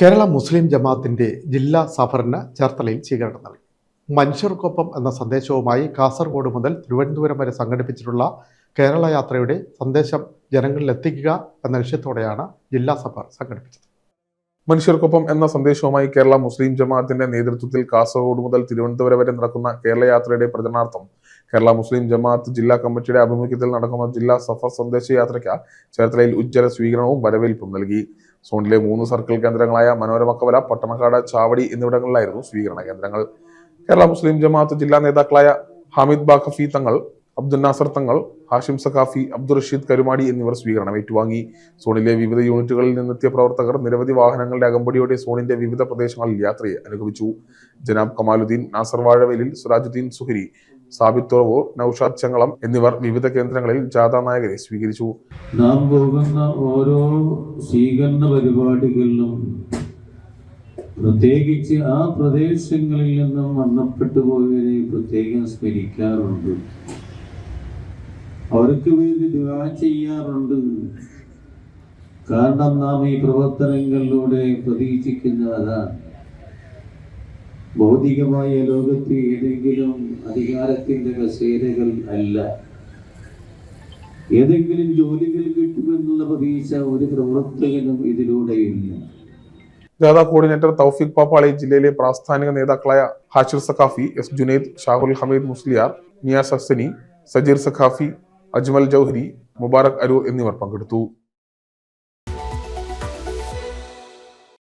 കേരള മുസ്ലിം ജമാഅത്തിന്റെ ജില്ലാ സഫറിന് ചേർത്തലയിൽ സ്വീകരണം നൽകി. മനുഷ്യർക്കൊപ്പം എന്ന സന്ദേശവുമായി കാസർഗോഡ് മുതൽ തിരുവനന്തപുരം വരെ സംഘടിപ്പിച്ചിട്ടുള്ള കേരള യാത്രയുടെ സന്ദേശം ജനങ്ങളിലെത്തിക്കുക എന്ന ലക്ഷ്യത്തോടെയാണ് ജില്ലാ സഫർ സംഘടിപ്പിച്ചത്. മനുഷ്യർക്കൊപ്പം എന്ന സന്ദേശവുമായി കേരള മുസ്ലിം ജമാഅത്തിന്റെ നേതൃത്വത്തിൽ കാസർഗോഡ് മുതൽ തിരുവനന്തപുരം വരെ നടക്കുന്ന കേരള യാത്രയുടെ പ്രചരണാർത്ഥം കേരള മുസ്ലിം ജമാഅത്ത് ജില്ലാ കമ്മിറ്റിയുടെ ആഭിമുഖ്യത്തിൽ നടക്കുന്ന ജില്ലാ സഫർ സന്ദേശ യാത്രയ്ക്ക് ചേർത്തലയിൽ ഉജ്ജ്വല സ്വീകരണവും വരവേൽപ്പും നൽകി. സോണിലെ മൂന്ന് സർക്കിൾ കേന്ദ്രങ്ങളായ മനോരമക്കവല പട്ടണക്കാട് ചാവടി എന്നിവിടങ്ങളിലായിരുന്നു സ്വീകരണ കേന്ദ്രങ്ങൾ. കേരള മുസ്ലിം ജമാഅത്ത് ജില്ലാ നേതാക്കളായ ഹമീദ് ബാഖഫി തങ്ങൾ അബ്ദുൽ നാസർ തങ്ങൾ ഹാഷിം സഖാഫി അബ്ദുൾ റഷീദ് കരുമാടി എന്നിവർ സ്വീകരണം ഏറ്റുവാങ്ങി. സോണിലെ വിവിധ യൂണിറ്റുകളിൽ നിന്നെത്തിയ പ്രവർത്തകർ നിരവധി വാഹനങ്ങളുടെ അകമ്പടിയോടെ സോണിന്റെ വിവിധ പ്രദേശങ്ങളിൽ യാത്രയെ അനുഗമിച്ചു. ജനാബ് കമാലുദ്ദീൻ നാസർ വാഴവേലിൽ സുരാജുദ്ദീൻ സുഹരി സാബിത് തുറവൂർ നൌഷാദ് ചങ്ങളം എന്നിവർ വിവിധ കേന്ദ്രങ്ങളിൽ ജാഥാ നായകരെ സ്വീകരിച്ചു. നാം പോകുന്ന ഓരോ സ്വീകരണ പരിപാടികളിലും പ്രത്യേകിച്ച് ആ പ്രദേശങ്ങളിൽ നിന്നും മരണപ്പെട്ടു പോയവരെ പ്രത്യേകം സ്മരിക്കാറുണ്ട്. അവർക്ക് വേണ്ടി ദുആ ചെയ്യാറുണ്ട്. കാരണം നാം ഈ പ്രവർത്തനങ്ങളിലൂടെ പ്രതീക്ഷിക്കുന്ന അതാണ് ഭൗതികമായ ലോകത്ത് ഏതെങ്കിലും അധികാരത്തിന്റെ കസേരകൾ അല്ല. ഏതെങ്കിലും ജോലികൾ കിട്ടുമെന്നുള്ള പ്രതീക്ഷ ഒരു പ്രവർത്തകനും ഇതിലൂടെയില്ല ജാഥ കോർഡിനേറ്റർ തൗഫീഖ് പാപ്പാളി ജില്ലയിലെ പ്രാസ്ഥാനിക നേതാക്കളായ ഹാഷിർ സഖാഫി എസ് ജുനൈദ് ഷാഹുൽ ഹമീദ് മുസ്ലിയാർ നിയാസ് ഹസനി സജീർ സഖാഫി അജ്മൽ ജൗഹരി മുബാറക് അരൂർ എന്നിവർ പങ്കെടുത്തു.